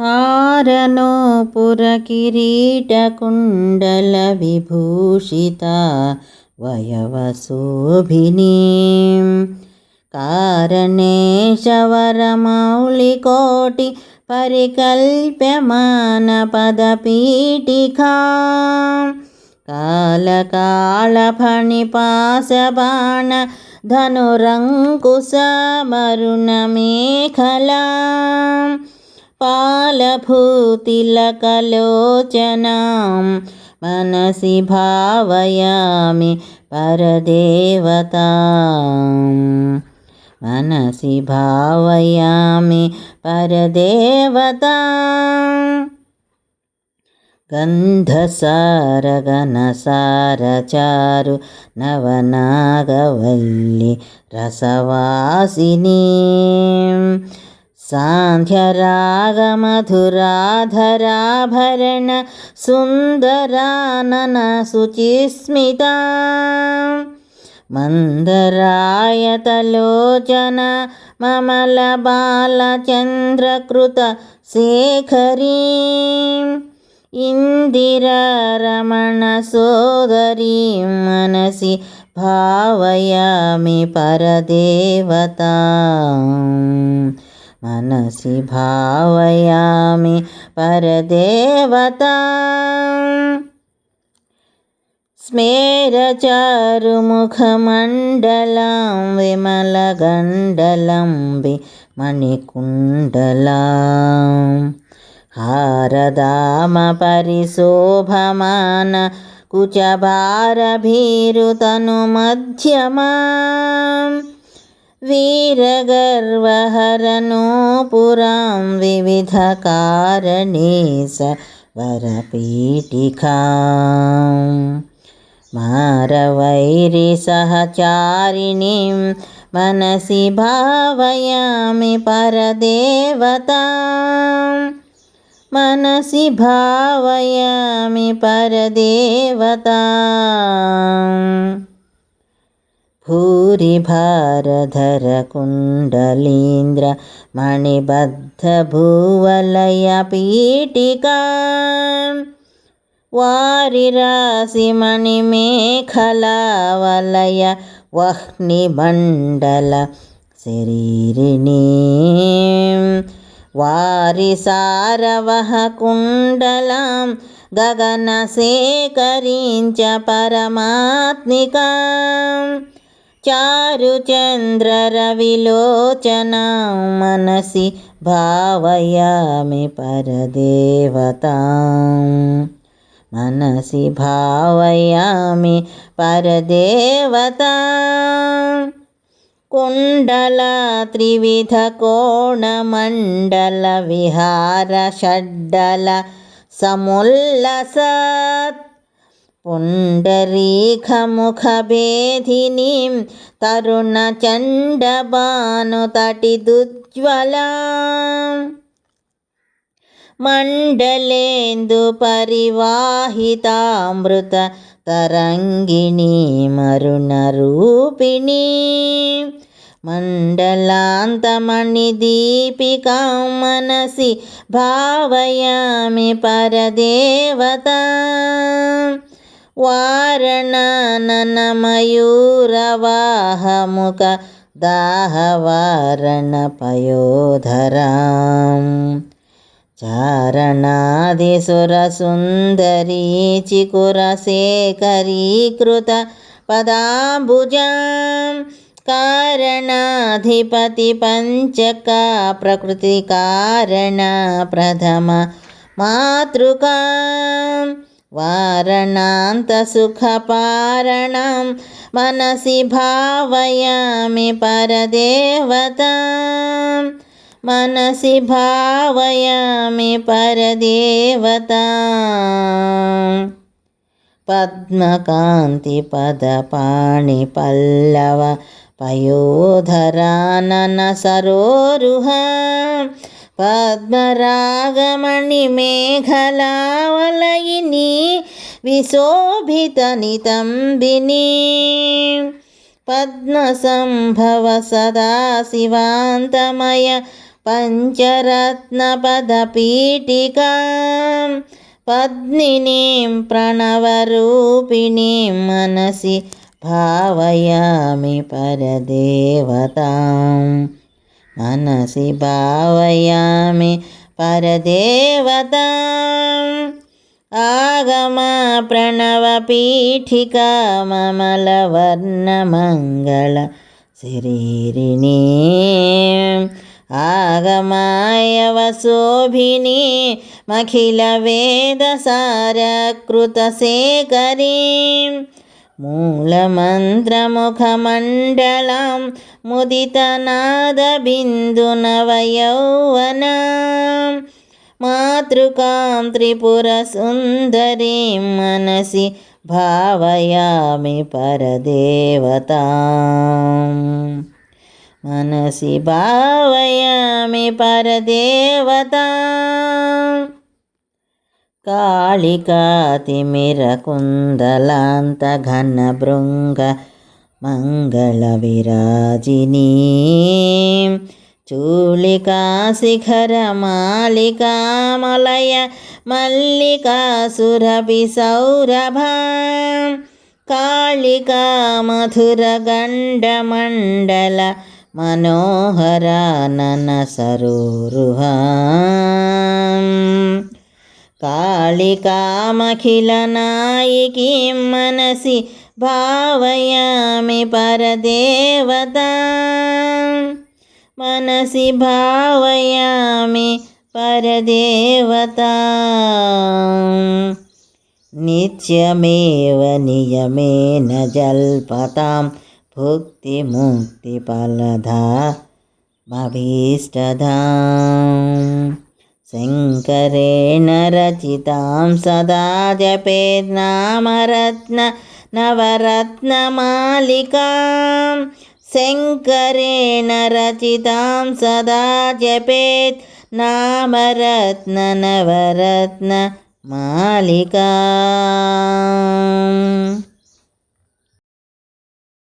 हारनोपुरकिरीटकुण्डलविभूषिता वयवशोभिनीं कारणेशवरमौलिकोटि परिकल्प्यमानपदपीठिका कालकालफणिपाशबाण धनुरङ्कुशमरुणमेखला पालभूतिलकलोचनां मनसि भावयामि परदेवताम् मनसि भावयामि परदेवता गन्धसारगनसारचारु नवनागवल्लि रसवासिनी सान्ध्यरागमधुराधराभरण सुन्दराननशुचिस्मिता मन्दरायतलोचन ममलबालचन्द्रकृत शेखरीम् इन्दिररमणसोदरीं मनसि भावयामि परदेवता మనసి భావయామి పరదేవత. స్మేరచారుముఖమండలం విమలగండలం మణికుండలం. హారదామ పరిశోభమాన కుచభారభీరుతను మధ్యమా कुचभारभीरुतनुमध्यमा वीरगर्वहरनोपुरां विविधकारणे स वरपीठिकाम् मारवैरिसहचारिणीं मनसि भावयामि परदेवताम् मनसि भावयामि परदेवता भूरिभारधर कुण्डलीन्द्र मणिबद्धभूवलयपीटिका वारिरासिमणिमेखलावलय वह्निमण्डल शरीरिणी वारिसारवः कुण्डलां गगनसेकरीञ्च परमात्मिकाम् चारुचन्द्ररविलोचना मनसि भावयामि परदेवतां मनसि भावयामि परदेवता कुण्डला त्रिविधकोणमण्डलविहारषड्डल समुल्लसत् पुण्डरीखमुखभेदिनीं तरुणचण्डभानुतटिदुज्ज्वला मण्डलेन्दुपरिवाहितामृत तरङ्गिणी मरुणरूपिणी मण्डलान्तमणिदीपिकां मनसि भावयामि परदेवता వారణనమయూరవాహముక దాహవారణపయోధరాం. చారణాదిసురసుందరీ చికురసేకరీకృత పదాంబుజాం. కారణాధిపతి పంచక ప్రకృతి కారణ ప్రథమ మాతృకా. वारणान्तसुखपारणं मनसि भावयामि परदेवताम् मनसि भावयामि परदेवता पद्मकान्तिपदपाणिपल्लव पयोधराननसरोरुह पद्मरागमणिमेखलावलयिनी विशोभितनितम्बिनी पद्मसम्भव सदा शिवान्तमय पञ्चरत्नपदपीठिकां पद्मिनीं प्रणवरूपिणीं मनसि भावयामि మనసి భావయామి పరదేవత ఆగమ ప్రణవపీఠికా మమలవర్ణమంగళ శరీరిణి ఆగమాయ వశోభిని మఖిల వేద సారకృత సేకరీ మూలమంత్రముఖమండలం ముదితనాదబిందున వయౌవన మాతృకాం త్రిపురసుందరీం మనసి భావయామి పరదేవతా. మనసి భావయామి పరదేవతా. कालिकातिमिरकुन्दलान्तघनभृङ्ग मङ्गलविराजिनीं चूलिकाशिखरमालिकामलय मल्लिकासुरभिसौरभां कालिका मधुरगण्डमण्डल मनोहराननसरोरुहाम् कालिकामखिलनायिकीं मनसि भावयामि परदेवतां मनसि भावयामि परदेवतां नित्यमेव नियमेन जल्पतां भुक्तिमुक्तिफलदा भीष्टदाम् शङ्करेण रचितां सदा जपेत् नामरत्न नवरत्नमालिकां शङ्करेण रचितां सदा जपेत् नामरत्न नवरत्नमालिकाम्